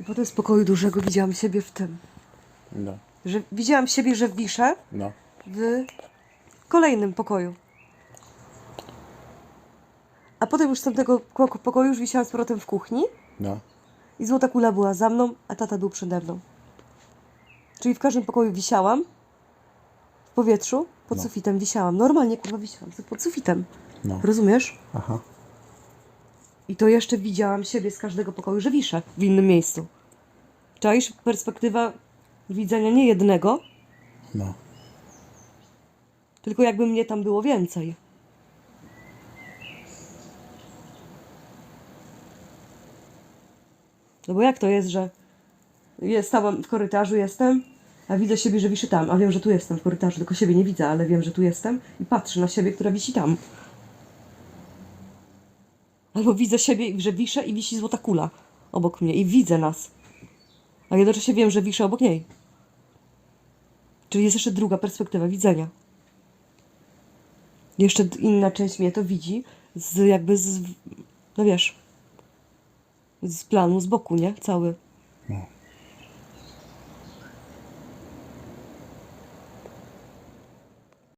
I potem z pokoju dużego widziałam siebie w tym. No, Że widziałam siebie, że wiszę no. w kolejnym pokoju. A potem już z tamtego ko- pokoju już wisiałam z powrotem w kuchni No. i złota kula była za mną, a tata był przede mną. Czyli w każdym pokoju wisiałam w powietrzu, pod No. sufitem wisiałam. Normalnie kurwa wisiałam pod sufitem. No. Rozumiesz? Aha. I to jeszcze widziałam siebie z każdego pokoju, że wiszę w innym miejscu. Czaisz? Perspektywa widzenia nie jednego, No. tylko jakby mnie tam było więcej. No bo jak to jest, że jest, stałam w korytarzu, jestem, a widzę siebie, że wiszy tam, a wiem, że tu jestem w korytarzu, tylko siebie nie widzę, ale wiem, że tu jestem i patrzę na siebie, która wisi tam. Albo widzę siebie, że wiszę i wisi złota kula obok mnie i widzę nas. A jednocześnie wiem, że wiszę obok niej. Czyli jest jeszcze druga perspektywa widzenia. Jeszcze inna część mnie to widzi, z jakby z, no wiesz, z planu, z boku, nie? Cały. No.